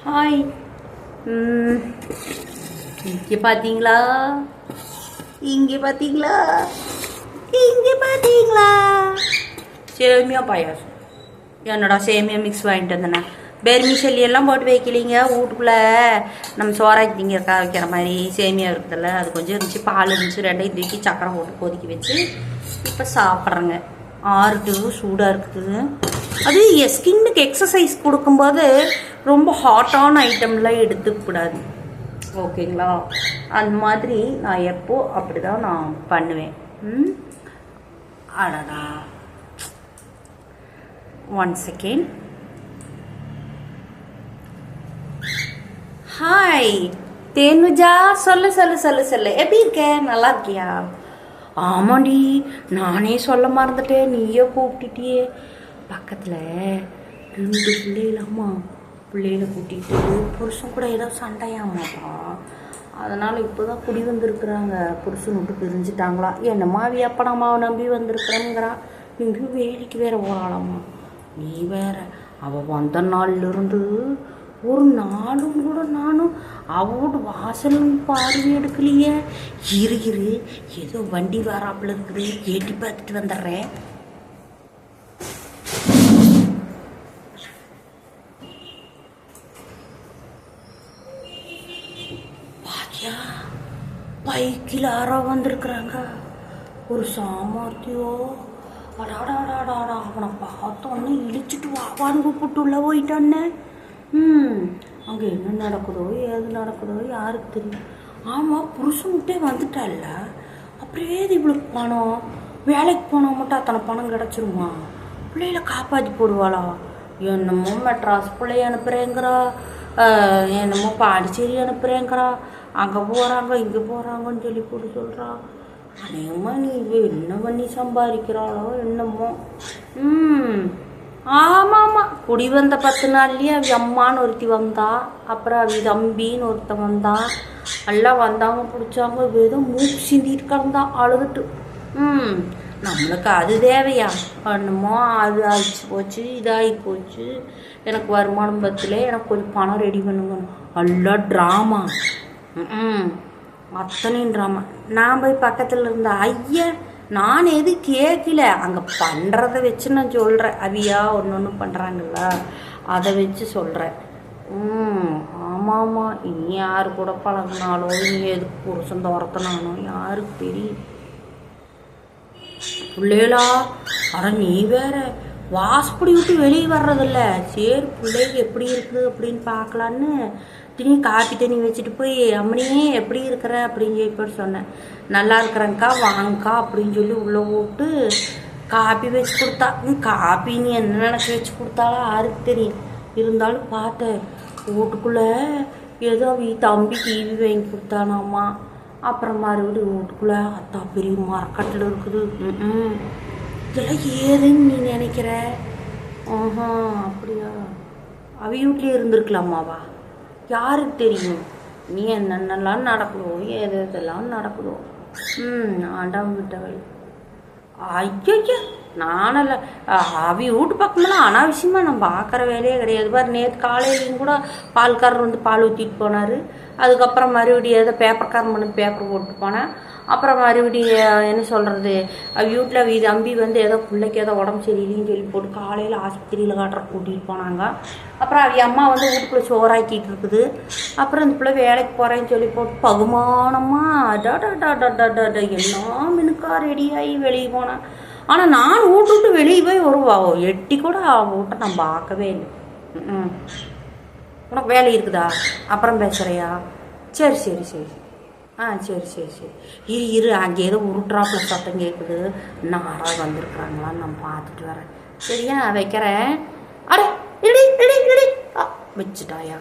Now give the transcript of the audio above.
Hi இங்கே பார்த்தீங்களா இங்கே பார்த்தீங்களா இங்கே பார்த்தீங்களா சேமியா பாயாசம் என்னடா சேமியா மிக்ஸ் வாங்கிட்டு வந்தேண்ணே பெருமி செல்லியெல்லாம் எல்லாம் போட்டு வைக்கலீங்க வீட்டுக்குள்ளே நம்ம சோறாக்கி திங்கிறக்கா வைக்கிற மாதிரி சேமியா இருக்குதுல்ல அது கொஞ்சம் இருந்துச்சு பால் இருந்துச்சு ரெண்டையும் தூக்கி சக்கரை போட்டு கொதிக்க வச்சு இப்போ சாப்பிட்றேங்க ஆறுட்டு சூடாக இருக்குது. அது ஸ்கின்னுக்கு எக்ஸசைஸ் கொடுக்கும்போது ரொம்ப ஹாட்டான ஐட்டம்லாம் எடுத்துக்கூடாது. ஓகேங்களா? அந்த மாதிரி நான் எப்போ அப்படி தான் நான் பண்ணுவேன். ம்? அடடா. ஒன் செகண்ட் ஹாய் தேனுஜா சொல்லு சொல்லு சொல்லு சொல்லு. எப்படி இருக்க? நல்லா இருக்கியா? ஆமாண்டி நானே சொல்ல மறந்துட்டேன். நீயே கூப்பிட்டுட்டியே. பக்கத்தில் ரெண்டு பிள்ளைகளாமா? பிள்ளைகளை கூட்டிகிட்டு புருஷன் கூட ஏதோ சண்டையாமாப்பா அதனால் இப்போ தான் குடி வந்திருக்குறாங்க. புருஷன் விட்டு பிரிஞ்சுட்டாங்களா? என்னம்மா அவ எப்படாமாவை நம்பி வந்திருக்கிறேங்கிறான் இங்கேயும் வேலைக்கு வேற போகலாமா நீ வேற அவள் வந்த நாள்லேருந்து ஒரு நாளும் கூட நானும் அவளோட வாசலும் பார்வை எடுக்கலையே. இரு இரு. ஏதோ வண்டி வராப்புல இருக்குது. ஏட்டி பார்த்துட்டு வந்துடுறேன். பாக்கியா பைக்கில் ஆறா வந்திருக்கிறாங்க. ஒரு சாமர்த்தியோ? அடாடாடாடாடா. அவனை பார்த்தோன்னே இழிச்சிட்டு வாவான்னு கூப்பிட்டு உள்ள போயிட்டானே அங்கே என்ன நடக்குதோ ஏது நடக்குதோ யாருக்கு தெரியும். ஆமாம் புருஷன் விட்டே வந்துட்டால அப்புறம் ஏது இவளுக்கு பணம். வேலைக்கு போனால் மட்டும் அத்தனை பணம் கிடச்சிருமா? பிள்ளைகளை காப்பாற்றி போடுவாளா? என்னமோ மெட்ராஸ் பிள்ளைய அனுப்புகிறேங்கிறா என்னமோ பாண்டிச்சேரி அனுப்புகிறேங்கிறா அங்கே போகிறாங்க இங்கே போகிறாங்கன்னு சொல்லி போட்டு சொல்கிறா அநேகமாக நீ என்ன பண்ணி சம்பாதிக்கிறாளோ என்னமோ. ம் ஆமாம். ஆமாம் குடி வந்த பத்து நாள்லயே அவ அம்மான்னு ஒருத்தி வந்தா. அப்புறம் அவ தம்பின்னு ஒருத்தன் வந்தா. எல்லாம் வந்தாங்க பிடிச்சாங்க வெறும் மூச்சு மூக்கு சிந்திட்டு கிடந்தா அழுதுட்டு. ம் நம்மளுக்கு அது தேவையா? பண்ணுமோ அது ஆயிடுச்சு போச்சு இதாகி போச்சு. எனக்கு வருமானம் பத்தல எனக்கு கொஞ்சம் பணம் ரெடி பண்ணுங்க. எல்லாம் ட்ராமா ம் அத்தனையும் ட்ராமா நான் போய் பக்கத்தில் இருந்த ஐயா நான் எது கேட்கல அங்கே பண்ணுறத வச்சு நான் சொல்கிறேன் அவியா ஒன்று ஒன்று பண்ணுறாங்கல்ல அதை வச்சு சொல்கிறேன் ம் ஆமாம்மா. நீ இனி யார் கூட பழகினாலோ நீ எதுக்கு புருஷன் துரத்தினானோ யாருக்கு தெரியும் பிள்ளைகளா ஆனால் நீ வேற வாசப்படி விட்டு வெளியே வர்றதில்ல. சரி பிள்ளைக்கு எப்படி இருக்குது அப்படின்னு பார்க்கலான்னு திணி காப்பி தண்ணி வச்சுட்டு போய் அம்மனியே எப்படி இருக்கிற? அப்படின்னு சொல்லி சொன்னேன். நல்லா இருக்கிறேங்க்கா வாங்கக்கா அப்படின்னு சொல்லி உள்ளே விட்டு காப்பி வச்சு கொடுத்தா. ம், காப்பி நீ என்ன நினச்சி வச்சு கொடுத்தாலும் யாருக்கு தெரியும் இருந்தாலும் பார்த்தேன் வீட்டுக்குள்ளே ஏதோ தம்பி டிவி வாங்கி கொடுத்தானாம்மா அப்புறம் மறுபடியும் வீட்டுக்குள்ளே அத்தா பெரிய மரக்கட்டில் இருக்குது. ம் இதெல்லாம் ஏதுன்னு நீ நினைக்கிற? ஆஹா அப்படியா? அவ வீட்லேயே இருந்திருக்கலாமாவா? யாருக்கு தெரியும்? நீ என்னென்னலாம் நடக்குதோ எது எதெல்லாம் நடக்குதோ. ம் ஆண்டாம் விட்டவள். ஐயோ நானல்ல அவி வீட்டு பக்கமெல்லாம் அனாவசியமாக நம்ம பார்க்குற வேலையே கிடையாது. பாரு நேற்று காலையிலையும் கூட பால்காரர் வந்து பால் ஊற்றிட்டு போனார். அதுக்கப்புறம் மறுபடியும் ஏதோ பேப்பர்காரன் பண்ணி பேப்பர் போட்டு போனேன். அப்புறம் மறுபடியும் என்ன சொல்கிறது வீட்டில் இது தம்பி வந்து ஏதோ பிள்ளைக்கு ஏதோ உடம்பு சரியில்லைன்னு சொல்லி போட்டு காலையில் ஆஸ்பத்திரியில் காட்டுற கூட்டிகிட்டு போனாங்க. அப்புறம் அவ அம்மா வந்து வீட்டுக்குள்ளே சோறாக்கிட்டு இருக்குது. அப்புறம் இந்த பிள்ளை வேலைக்கு போகிறேன்னு சொல்லி போட்டு பகுமானமாக டா எல்லாம் மினுக்கா ரெடியாகி வெளியே போனேன் ஆனால் நான் வீட்டு விட்டு வெளியே போய் ஒரு எட்டி கூட அவ வீட்டை நான் பார்க்கவே இல்லை. ம் உனக்கு வேலை இருக்குதா? அப்புறம் பேசுகிறையா சரி சரி சரி. ஆ சரி சரி சரி. இரு இரு அங்கே ஏதோ உருட்ராப்பில் சத்தம் கேட்குது இன்னும் யாராவது வந்திருக்கிறாங்களான்னு நான் பார்த்துட்டு வரேன். சரியா வைக்கிறேன்? அடே இடி இடி இடி. வச்சுட்டாயா?